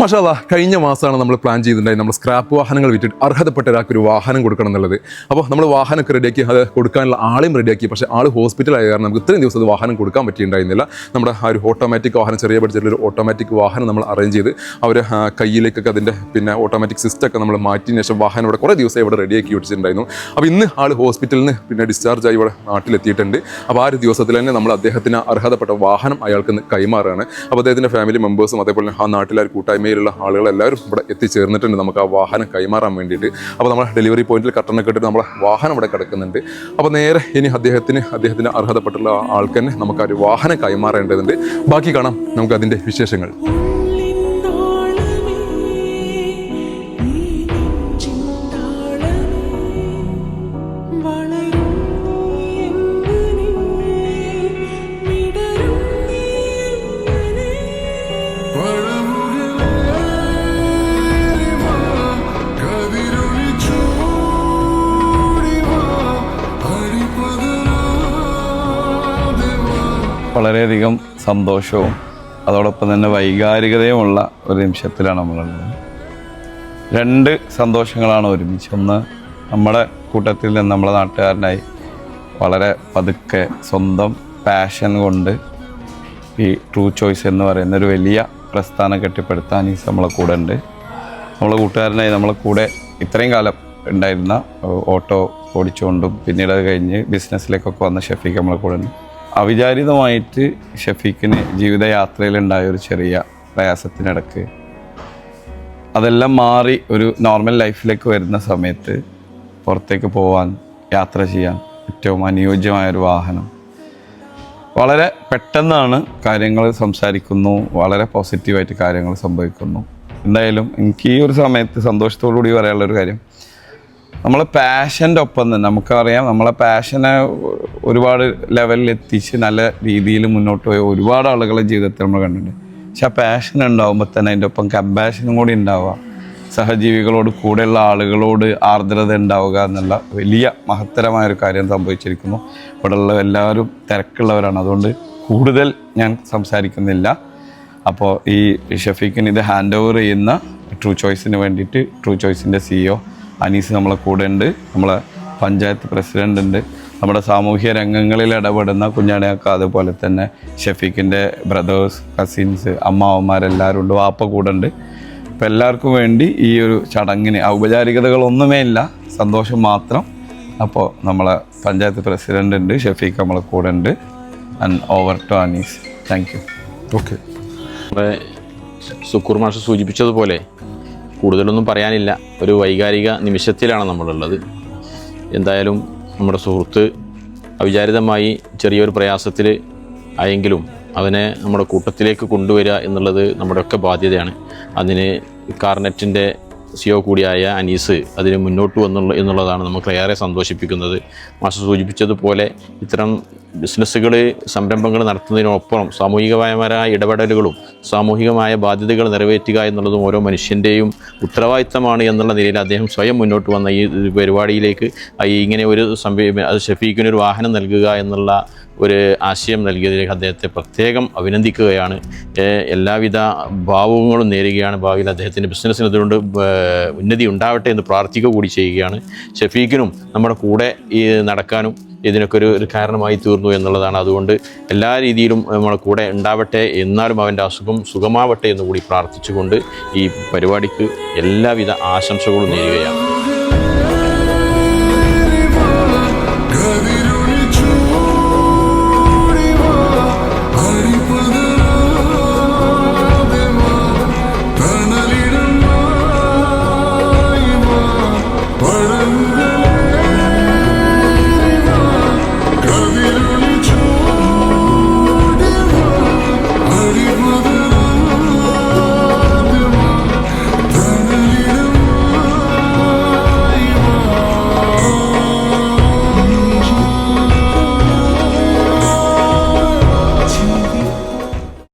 മഷാല കഴിഞ്ഞ മാസമാണ് നമ്മൾ പ്ലാൻ ചെയ്തിട്ടുണ്ടായി. നമ്മൾ സ്ക്രാപ്പ് വാഹനങ്ങൾ വിറ്റിട്ട് അർഹതപ്പെട്ട ഒരാൾക്ക് ഒരു വാഹനം കൊടുക്കണം എന്നുള്ളത്. അപ്പോൾ നമ്മൾ വാഹനമൊക്കെ റെഡിയാക്കി അത് കൊടുക്കാനുള്ള ആളെയും റെഡിയാക്കി പക്ഷേ ആൾ ഹോസ്പിറ്റലായ കാരണം നമുക്ക് ഇത്രയും ദിവസം വാഹനം കൊടുക്കാൻ പറ്റിയിട്ടുണ്ടായിരുന്നില്ല. നമ്മുടെ ആ ഒരു ഓട്ടോമാറ്റിക് വാഹനം ചെറിയ ബഡ്ജറ്റിൽ ഒരു ഓട്ടോമാറ്റിക് വാഹനം നമ്മൾ അറേഞ്ച് ചെയ്ത് അവർ കയ്യിലേക്കൊക്കെ അതിന്റെ പിന്നെ ഓട്ടോമാറ്റിക് സിസ്റ്റം ഒക്കെ നമ്മൾ മാറ്റിയതിന് ശേഷം വാഹനം ഇവിടെ കുറേ ദിവസം ഇവിടെ റെഡിയാക്കി വെച്ചിട്ടുണ്ടായിരുന്നു. അപ്പോൾ ഇന്ന് ആൾ ഹോസ്പിറ്റലിൽ നിന്ന് പിന്നെ ഡിസ്ചാർജ് ആയി ഇവിടെ നാട്ടിലെത്തിയിട്ടുണ്ട്. അപ്പോൾ ആ ഒരു ദിവസത്തിൽ തന്നെ നമ്മൾ അദ്ദേഹത്തിന് അർഹതപ്പെട്ട വാഹനം അയാൾക്ക് കൈമാറുകയാണ്. അപ്പോൾ അദ്ദേഹത്തിന്റെ ഫാമിലി മെമ്പേഴ്സും അതേപോലെ ആ നാട്ടിലെ ഒരു കൂട്ടായ്മയിലുള്ള ആളുകൾ എല്ലാവരും ഇവിടെ എത്തിച്ചേർന്നിട്ടുണ്ട്. നമുക്ക് ആ വാഹനം കൈമാറാൻ വേണ്ടിയിട്ട്. അപ്പോൾ നമ്മൾ ഡെലിവറി പോയിന്റിൽ കട്ടണൊക്കെ ഇട്ടിട്ട് നമ്മൾ വാഹനം ഇവിടെ കിടക്കുന്നുണ്ട്. അപ്പോൾ നേരെ ഇനി അദ്ദേഹത്തിന് അദ്ദേഹത്തിന് അർഹതപ്പെട്ടുള്ള ആൾക്ക് തന്നെ നമുക്ക് ആ ഒരു വാഹനം കൈമാറേണ്ടതുണ്ട്. ബാക്കി കാണാം നമുക്ക് അതിന്റെ വിശേഷങ്ങൾ. വളരെയധികം സന്തോഷവും അതോടൊപ്പം തന്നെ വൈകാരികതയുമുള്ള ഒരു നിമിഷത്തിലാണ് നമ്മളുള്ളത്. രണ്ട് സന്തോഷങ്ങളാണ് ഒരുമിച്ച്. ഒന്ന് നമ്മുടെ കൂട്ടത്തിൽ നിന്ന് നമ്മളെ നാട്ടുകാരനായി വളരെ പതുക്കെ സ്വന്തം പാഷൻ കൊണ്ട് ഈ ട്രൂ ചോയ്സ് എന്ന് പറയുന്ന ഒരു വലിയ പ്രസ്ഥാനം കെട്ടിപ്പടുത്താൻ ഈ നമ്മളെ കൂടെ ഉണ്ട്. നമ്മളെ കൂട്ടുകാരനായി നമ്മളെ കൂടെ ഇത്രയും കാലം ഉണ്ടായിരുന്ന ഓട്ടോ ഓടിച്ചുകൊണ്ടും പിന്നീട് അത് കഴിഞ്ഞ് ബിസിനസ്സിലേക്കൊക്കെ വന്ന ഷഫീഖ് നമ്മളെ കൂടെ ഉണ്ട്. അവിചാരിതമായിട്ട് ഷഫീഖിന് ജീവിതയാത്രയിലുണ്ടായ ഒരു ചെറിയ പ്രയാസത്തിനിടക്ക് അതെല്ലാം മാറി ഒരു നോർമൽ ലൈഫിലേക്ക് വരുന്ന സമയത്ത് പുറത്തേക്ക് പോവാൻ യാത്ര ചെയ്യാൻ ഏറ്റവും അനുയോജ്യമായൊരു വാഹനം. വളരെ പെട്ടെന്നാണ് കാര്യങ്ങൾ സംസാരിക്കുന്നു വളരെ പോസിറ്റീവായിട്ട് കാര്യങ്ങൾ സംഭവിക്കുന്നു. എന്തായാലും എനിക്ക് ഈ ഒരു സമയത്ത് സന്തോഷത്തോടു കൂടി പറയാനുള്ളൊരു കാര്യം നമ്മളെ പാഷന്റെ ഒപ്പം തന്നെ. നമുക്കറിയാം നമ്മളെ പാഷനെ ഒരുപാട് ലെവലിൽ എത്തിച്ച് നല്ല രീതിയിൽ മുന്നോട്ട് പോയ ഒരുപാട് ആളുകളെ ജീവിതത്തിൽ നമ്മൾ കണ്ടിട്ടുണ്ട്. പക്ഷെ ആ പാഷൻ ഉണ്ടാകുമ്പോൾ തന്നെ അതിന്റെ ഒപ്പം കമ്പാഷനും കൂടി ഉണ്ടാവുക. സഹജീവികളോട് കൂടെയുള്ള ആളുകളോട് ആർദ്രത ഉണ്ടാവുക എന്നുള്ള വലിയ മഹത്തരമായ ഒരു കാര്യം സംഭവിച്ചിരിക്കുന്നു. ഇവിടെയുള്ള എല്ലാവരും തിരക്കുള്ളവരാണ്. അതുകൊണ്ട് കൂടുതൽ ഞാൻ സംസാരിക്കുന്നില്ല. അപ്പോൾ ഈ ഷഫീഖിന് ഇത് ഹാൻഡ് ഓവർ ചെയ്യുന്ന ട്രൂ ചോയ്സിന് വേണ്ടിയിട്ട് ട്രൂ ചോയ്സിന്റെ സിഇഒ അനീസ് നമ്മളെ കൂടെ ഉണ്ട്. നമ്മളെ പഞ്ചായത്ത് പ്രസിഡന്റ് ഉണ്ട്. നമ്മുടെ സാമൂഹ്യ രംഗങ്ങളിൽ ഇടപെടുന്ന കുഞ്ഞാണിയാക്ക അതുപോലെ തന്നെ ഷെഫീഖിന്റെ ബ്രദേഴ്സ് കസിൻസ് അമ്മാവന്മാരെല്ലാവരും ഉണ്ട്. വാപ്പ കൂടെ ഉണ്ട്. അപ്പം എല്ലാവർക്കും വേണ്ടി ഈ ഒരു ചടങ്ങിന് ഔപചാരികതകളൊന്നുമേ ഇല്ല. സന്തോഷം മാത്രം. അപ്പോൾ നമ്മളെ പഞ്ചായത്ത് പ്രസിഡന്റ് ഉണ്ട് ഷെഫീഖ് നമ്മളെ കൂടെ ഉണ്ട്. Hand over to Anees. Thank you okay Sukkur മാഷ് സൂചിപ്പിച്ചതുപോലെ കൂടുതലൊന്നും പറയാനില്ല. ഒരു വൈകാരിക നിമിഷത്തിലാണ് നമ്മളുള്ളത്. എന്തായാലും നമ്മുടെ സുഹൃത്ത് അവിചാരിതമായി ചെറിയൊരു പ്രയാസത്തിൽ ആയെങ്കിലും അവനെ നമ്മുടെ കൂട്ടത്തിലേക്ക് കൊണ്ടുവരിക എന്നുള്ളത് നമ്മുടെയൊക്കെ ബാധ്യതയാണ്. അതിന് കാർനെറ്റിന്റെ സിഒ കൂടിയായ അനീസ് അതിന് മുന്നോട്ട് വന്നുള്ള എന്നുള്ളതാണ് നമുക്ക് ഏറെ സന്തോഷിപ്പിക്കുന്നത്. മാസ്റ്റർ സൂചിപ്പിച്ചതുപോലെ ഇത്തരം ബിസിനസ്സുകൾ സംരംഭങ്ങൾ നടത്തുന്നതിനൊപ്പം സാമൂഹികമായ ഇടപെടലുകളും സാമൂഹികമായ ബാധ്യതകൾ നിറവേറ്റുക എന്നുള്ളതും ഓരോ മനുഷ്യന്റെയും ഉത്തരവാദിത്തമാണ് എന്നുള്ള നിലയിൽ അദ്ദേഹം സ്വയം മുന്നോട്ട് വന്ന ഈ പരിപാടിയിലേക്ക് ഇങ്ങനെ ഒരു സംഭവം അത് ഷഫീഖിനൊരു വാഹനം നൽകുക എന്നുള്ള ഒരു ആശയം നൽകിയതിലേക്ക് അദ്ദേഹത്തെ പ്രത്യേകം അഭിനന്ദിക്കുകയാണ്. എല്ലാവിധ ഭാവുകങ്ങളും നേരുകയാണ്. ഭാവിയിൽ അദ്ദേഹത്തിന്റെ ബിസിനസ്സിന് അതുകൊണ്ട് ഉന്നതി ഉണ്ടാവട്ടെ എന്ന് പ്രാർത്ഥിക്കുക കൂടി ചെയ്യുകയാണ്. ഷഫീഖിനും നമ്മുടെ കൂടെ ഈ നടക്കാനും ഇതിനൊക്കെ ഒരു ഒരു കാരണമായി തീർന്നു എന്നുള്ളതാണ്. അതുകൊണ്ട് എല്ലാ രീതിയിലും നമ്മളെ കൂടെ ഉണ്ടാവട്ടെ എന്നാലും അവന്റെ അസുഖം സുഖമാവട്ടെ എന്ന് കൂടി പ്രാർത്ഥിച്ചുകൊണ്ട് ഈ പരിപാടിക്ക് എല്ലാവിധ ആശംസകളും നേരുകയാണ്.